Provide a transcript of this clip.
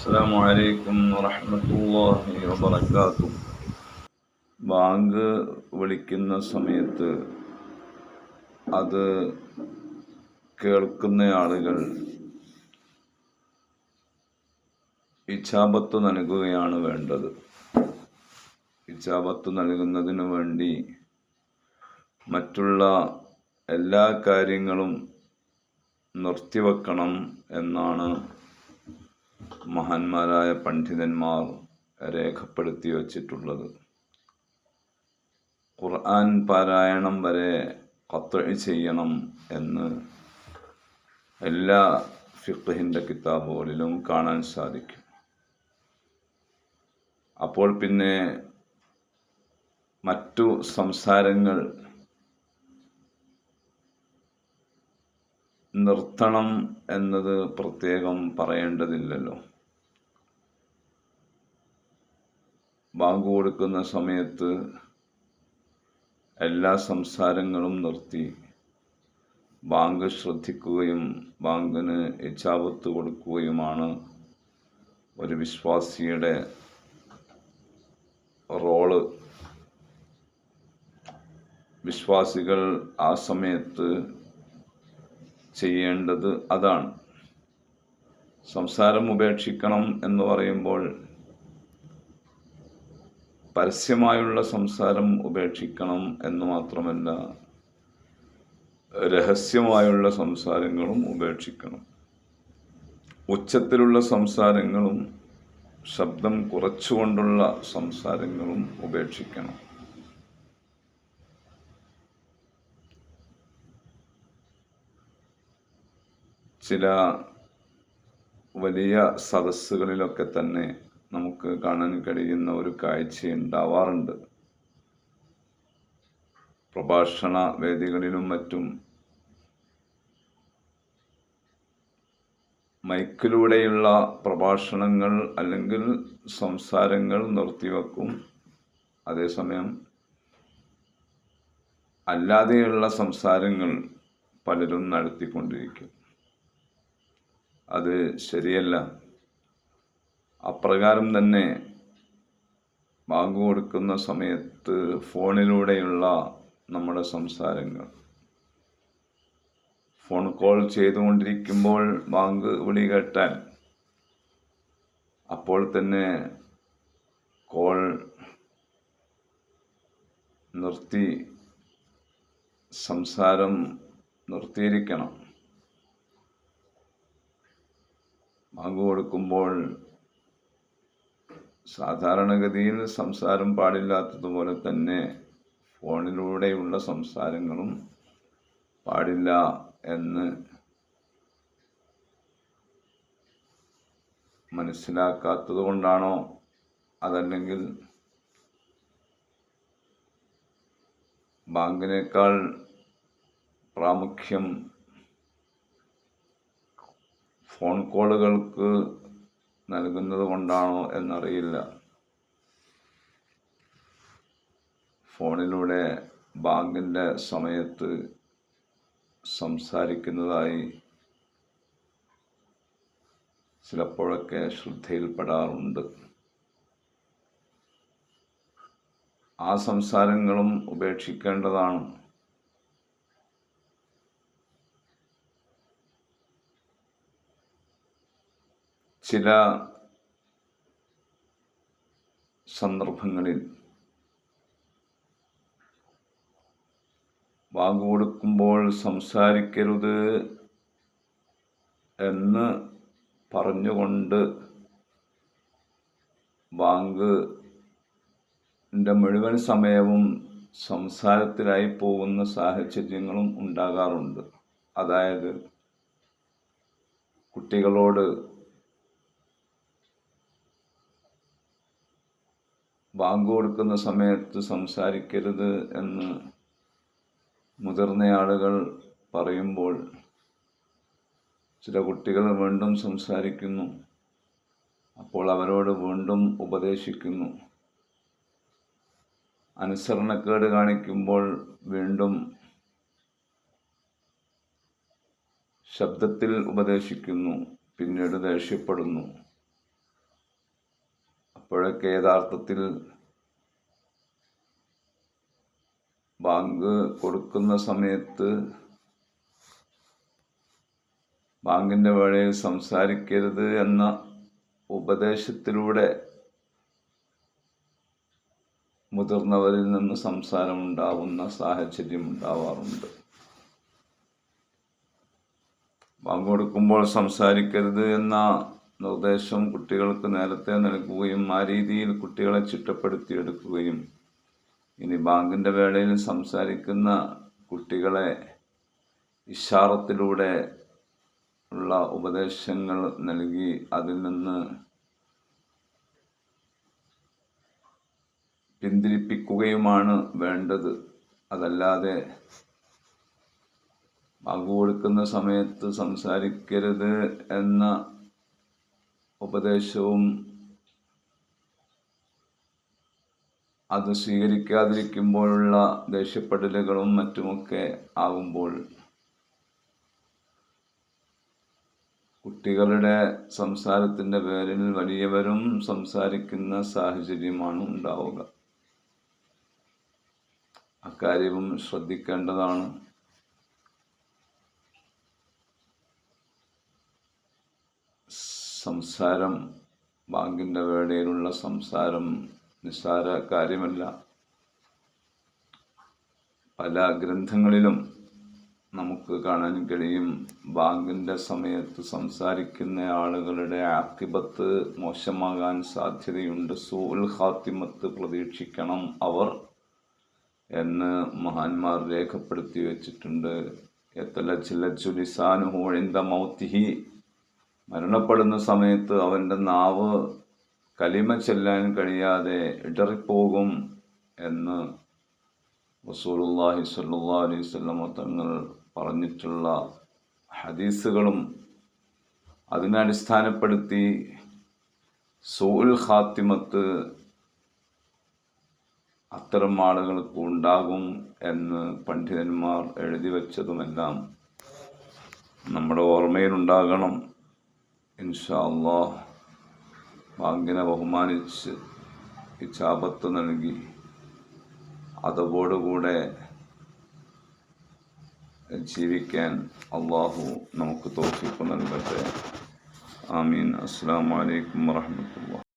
അസ്സാം വലൈക്കും വറഹമത്തല്ലാഹി വബറകാതുഹു. ബാങ്ക് വിളിക്കുന്ന സമയത്ത് അത് കേൾക്കുന്ന ആളുകൾ ഇച്ഛാപത്ത് നൽകുകയാണ് വേണ്ടത്. ഇച്ഛാപത്ത് നൽകുന്നതിനു വേണ്ടി മറ്റുള്ള എല്ലാ കാര്യങ്ങളും നിർത്തിവെക്കണം എന്നാണ് മഹാന്മാരായ പണ്ഡിതന്മാർ രേഖപ്പെടുത്തി വച്ചിട്ടുള്ളത്. ഖുർആൻ പാരായണം വരെ കത്ത് ചെയ്യണം എന്ന് എല്ലാ ഫിഖ്ഹിന്റെ കിതാബുകളിലും കാണാൻ സാധിക്കും. അപ്പോൾ പിന്നെ മറ്റു സംസാരങ്ങൾ നിർത്തണം എന്നത് പ്രത്യേകം പറയേണ്ടതില്ലല്ലോ. ബാങ്ക് കൊടുക്കുന്ന സമയത്ത് എല്ലാ സംസാരങ്ങളും നിർത്തി. ബാങ്ക് ശ്രദ്ധിക്കുകയും ബാങ്കിന് എച്ചാപത്ത് കൊടുക്കുകയുമാണ് ഒരു വിശ്വാസിയുടെ റോൾ. വിശ്വാസികൾ ആ സമയത്ത് ചെയ്യേണ്ടത് അതാണ്. സംസാരം ഉപേക്ഷിക്കണം എന്ന് പറയുമ്പോൾ പരസ്യമായുള്ള സംസാരം ഉപേക്ഷിക്കണം എന്ന് മാത്രമല്ല രഹസ്യമായുള്ള സംസാരങ്ങളും ഉപേക്ഷിക്കണം. ഉച്ചത്തിലുള്ള സംസാരങ്ങളും ശബ്ദം കുറച്ചുകൊണ്ടുള്ള സംസാരങ്ങളും ഉപേക്ഷിക്കണം. ചില വലിയ സദസ്സുകളിലൊക്കെ തന്നെ നമുക്ക് കാണാൻ കഴിയുന്ന ഒരു കാഴ്ച ഉണ്ടാവാറുണ്ട്. പ്രഭാഷണ വേദികളിലും മറ്റും മൈക്കിലൂടെയുള്ള പ്രഭാഷണങ്ങൾ അല്ലെങ്കിൽ സംസാരങ്ങൾ നിർത്തിവെക്കും. അതേസമയം അല്ലാതെയുള്ള സംസാരങ്ങൾ പലരും നടത്തിക്കൊണ്ടിരിക്കും. അത് ശരിയല്ല. അപ്രകാരം തന്നെ ബാങ്ക് കൊടുക്കുന്ന സമയത്ത് ഫോണിലൂടെയുള്ള നമ്മുടെ സംസാരങ്ങൾ. ഫോൺ കോൾ ചെയ്തുകൊണ്ടിരിക്കുമ്പോൾ ബാങ്ക് വിളി കേട്ടാൽ അപ്പോൾ തന്നെ കോൾ നിർത്തി സംസാരം നിർത്തിയിരിക്കണം. ബാങ്ക് കൊടുക്കുമ്പോൾ സാധാരണഗതിയിൽ സംസാരം പാടില്ലാത്തതുപോലെ തന്നെ ഫോണിലൂടെയുള്ള സംസാരങ്ങളും പാടില്ല എന്ന് മനസ്സിലാക്കാത്തത് കൊണ്ടാണോ? അതല്ലെങ്കിൽ ബാങ്കിനേക്കാൾ പ്രാമുഖ്യം ഫോൺ കോളുകൾക്ക് നൽകുന്നത് കൊണ്ടാണോ എന്നറിയില്ല. ഫോണിലൂടെ ബാങ്കിന്റെ സമയത്ത് സംസാരിക്കുന്നതായി ചിലപ്പോഴൊക്കെ ശ്രദ്ധയിൽപ്പെടാറുണ്ട്. ആ സംസാരങ്ങളും ഉപേക്ഷിക്കേണ്ടതാണ്. ചില സന്ദർഭങ്ങളിൽ വാങ്ങുകൊടുക്കുമ്പോൾ സംസാരിക്കരുത് എന്ന് പറഞ്ഞുകൊണ്ട് ബാങ്കിന്റെ മുഴുവൻ സമയവും സംസാരത്തിലായി പോകുന്ന സാഹചര്യങ്ങളും ഉണ്ടാകാറുണ്ട്. അതായത് കുട്ടികളോട് ബാങ്ക് കൊടുക്കുന്ന സമയത്ത് സംസാരിക്കരുത് എന്ന് മുതിർന്ന ആളുകൾ പറയുമ്പോൾ ചില കുട്ടികൾ വീണ്ടും സംസാരിക്കുന്നു. അപ്പോൾ അവരോട് വീണ്ടും ഉപദേശിക്കുന്നു. അനുസരണക്കേട് കാണിക്കുമ്പോൾ വീണ്ടും ശബ്ദത്തിൽ ഉപദേശിക്കുന്നു. പിന്നീട് ദേഷ്യപ്പെടുന്നു. അപ്പോഴൊക്കെ യഥാർത്ഥത്തിൽ ബാങ്ക് കൊടുക്കുന്ന സമയത്ത് ബാങ്കിന്റെ വഴിയിൽ സംസാരിക്കരുത് എന്ന ഉപദേശത്തിലൂടെ മുതിർന്നവരിൽ നിന്ന് സംസാരമുണ്ടാവുന്ന സാഹചര്യം ഉണ്ടാവാറുണ്ട്. ബാങ്ക് കൊടുക്കുമ്പോൾ സംസാരിക്കരുത് എന്ന നിർദ്ദേശം കുട്ടികൾക്ക് നേരത്തെ നൽകുകയും ആ രീതിയിൽ കുട്ടികളെ ചിട്ടപ്പെടുത്തിയെടുക്കുകയും. ഇനി ബാങ്കിന്റെ വേളയിൽ സംസാരിക്കുന്ന കുട്ടികളെ ഇഷാറത്തിലൂടെ ഉള്ള ഉപദേശങ്ങൾ നൽകി അതിൽ നിന്ന് പിന്തിരിപ്പിക്കുകയുമാണ് വേണ്ടത്. അതല്ലാതെ ബാങ്ക് കൊടുക്കുന്ന സമയത്ത് സംസാരിക്കരുത് എന്ന ഉപദേശവും അത് സ്വീകരിക്കാതിരിക്കുമ്പോഴുള്ള ദേഷ്യപ്പെടലുകളും മറ്റുമൊക്കെ ആകുമ്പോൾ കുട്ടികളുടെ സംസാരത്തിന്റെ പേരിൽ വലിയവരും സംസാരിക്കുന്ന സാഹചര്യമാണ് ഉണ്ടാവുക. അക്കാര്യവും ശ്രദ്ധിക്കേണ്ടതാണ്. സംസാരം ബാങ്കിന്റെ വേളയിലുള്ള സംസാരം നിസ്സാര കാര്യമല്ല. പല ഗ്രന്ഥങ്ങളിലും നമുക്ക് കാണാൻ കഴിയും ബാങ്കിന്റെ സമയത്ത് സംസാരിക്കുന്ന ആളുകളുടെ ആക്കിബത്ത് മോശമാകാൻ സാധ്യതയുണ്ട്. സൂൽ ഹാത്തിമത്ത് പ്രതീക്ഷിക്കണം അവർ എന്ന് മഹാന്മാർ രേഖപ്പെടുത്തി വെച്ചിട്ടുണ്ട്. എത്തല ചില്ലച്ചുലിസാനുഹോഴിന്ത മൗത്തിഹി മരണപ്പെടുന്ന സമയത്ത് അവന്റെ നാവ് കലിമ ചെല്ലാൻ കഴിയാതെ ഇടറിപ്പോകും എന്ന് റസൂലുള്ളാഹി സല്ലാ അലൈഹി തങ്ങൾ പറഞ്ഞിട്ടുള്ള ഹദീസുകളും അതിനെ അടിസ്ഥാനപ്പെടുത്തി സൂൽ ഖാത്തിമത്ത് അത്തരം ആളുകൾക്ക് ഉണ്ടാകും എന്ന് പണ്ഡിതന്മാർ എഴുതി വച്ചതുമെല്ലാം നമ്മുടെ ഓർമ്മയിലുണ്ടാകണം. ഇൻഷാ അള്ളാഹ് ബാങ്കിനെ ബഹുമാനിച്ച് ഇച്ചാപത്ത് നൽകി. അതോടുകൂടെ ജീവിക്കാൻ അള്ളാഹു നമുക്ക് തോഫിപ്പ് നൽകട്ടെ. ആമീൻ. അസ്സാം വലൈക്കും വാഹമത്തുള്ള